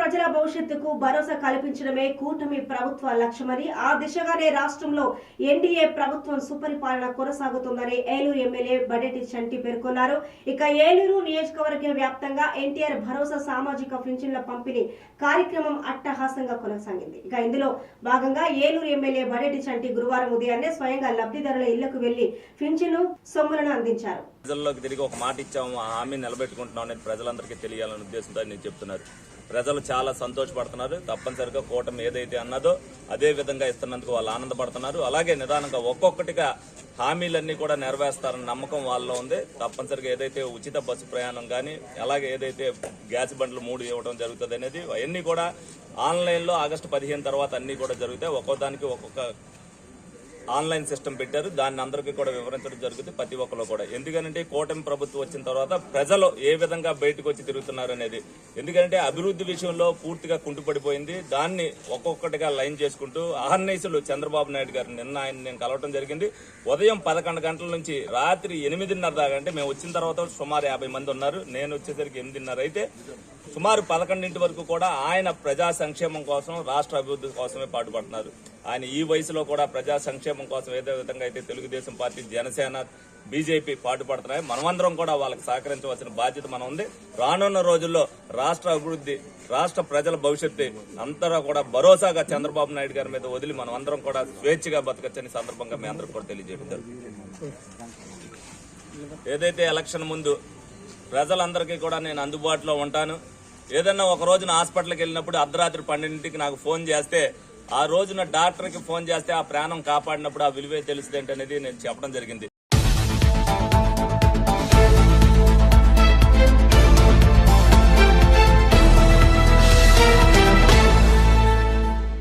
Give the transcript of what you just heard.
భవిష్యత్తుకు భరోసా కల్పించడమే కూటమి ప్రభుత్వ లక్ష్యమని ఆ దిశగానే రాష్ట్రంలో ఎన్డీఏ ప్రభుత్వం సుపరిపాలన కొనసాగుతుందని ఏలూరు ఎమ్మెల్యే బడెటి చంటి పేర్కొన్నారు. ఇక ఏలూరు నియోజకవర్గ వ్యాప్తంగా ఎన్టీఆర్ భరోసా సామాజిక పింఛన్ల పంపిణీ కార్యక్రమం అట్టహాసంగా కొనసాగింది. ఇక ఇందులో భాగంగా ఏలూరు ఎమ్మెల్యే బడెటి చంటి గురువారం ఉదయాన్నే స్వయంగా లబ్ధిదారుల ఇళ్ళకు వెళ్ళి పింఛను సొమ్ములను అందించారు. ప్రజల్లోకి తిరిగి ఒక మాట ఇచ్చాము ఆ హామీ నిలబెట్టుకుంటున్నాం అనేది ప్రజలందరికీ తెలియాలనే ఉద్దేశంతో నేను చెప్తున్నారు. ప్రజలు చాలా సంతోషపడుతున్నారు. తప్పనిసరిగా కూటమి ఏదైతే అన్నదో అదే విధంగా ఇస్తున్నందుకు వాళ్ళు ఆనందపడుతున్నారు. అలాగే నిదానంగా ఒక్కొక్కటిగా హామీలన్నీ కూడా నెరవేరుస్తారన్న నమ్మకం వాళ్ళలో ఉంది. తప్పనిసరిగా ఏదైతే ఉచిత బస్సు ప్రయాణం కానీ అలాగే ఏదైతే గ్యాస్ బండ్లు మూడు ఇవ్వడం జరుగుతుంది అనేది అవన్నీ కూడా ఆన్లైన్లో ఆగస్టు పదిహేను తర్వాత అన్నీ కూడా జరుగుతాయి. ఒక్కొక్క దానికి ఒక్కొక్క ఆన్లైన్ సిస్టమ్ పెట్టారు. దాన్ని అందరికీ కూడా వివరించడం జరుగుతుంది ప్రతి ఒక్కరు కూడా. ఎందుకంటే కూటమి ప్రభుత్వం వచ్చిన తర్వాత ప్రజలు ఏ విధంగా బయటకు వచ్చి తిరుగుతున్నారు అనేది. ఎందుకంటే అభివృద్ధి విషయంలో పూర్తిగా కుంటుపడిపోయింది. దాన్ని ఒక్కొక్కటిగా లైన్ చేసుకుంటూ ఆహర్నైసులు చంద్రబాబు నాయుడు గారు నిన్న ఆయన నేను కలవడం జరిగింది. ఉదయం పదకొండు గంటల నుంచి రాత్రి ఎనిమిదిన్నర దాకా అంటే మేము వచ్చిన తర్వాత సుమారు యాభై మంది ఉన్నారు. నేను వచ్చేసరికి ఎనిమిదిన్నర అయితే సుమారు పదకొండింటి వరకు కూడా ఆయన ప్రజా సంక్షేమం కోసం రాష్ట్ర అభివృద్ధి కోసమే పాటుపడుతున్నారు. ఆయన ఈ వయసులో కూడా ప్రజా సంక్షేమం కోసం ఏదే విధంగా అయితే తెలుగుదేశం పార్టీ జనసేన బీజేపీ పాటుపడుతున్నాయి మనమందరం కూడా వాళ్ళకి సహకరించవలసిన బాధ్యత మనం ఉంది. రానున్న రోజుల్లో రాష్ట్ర అభివృద్ధి రాష్ట్ర ప్రజల భవిష్యత్తు అంతరా కూడా భరోసాగా చంద్రబాబు నాయుడు గారి మీద వదిలి మనం అందరం కూడా స్వేచ్ఛగా బతకచ్చని సందర్భంగా మీ అందరికి కూడా తెలియజేయడం ఏదైతే ఎలక్షన్ ముందు ప్రజలందరికీ కూడా నేను అందుబాటులో ఉంటాను. ఏదన్నా ఒక రోజున హాస్పిటల్కి వెళ్ళినప్పుడు అర్ధరాత్రి పన్నెండింటికి నాకు ఫోన్ చేస్తే ఆ రోజున డాక్టర్కి ఫోన్ చేస్తే ఆ ప్రాణం కాపాడినప్పుడు ఆ విలువే తెలుస్తుంది అనేది నేను చెప్పడం జరిగింది.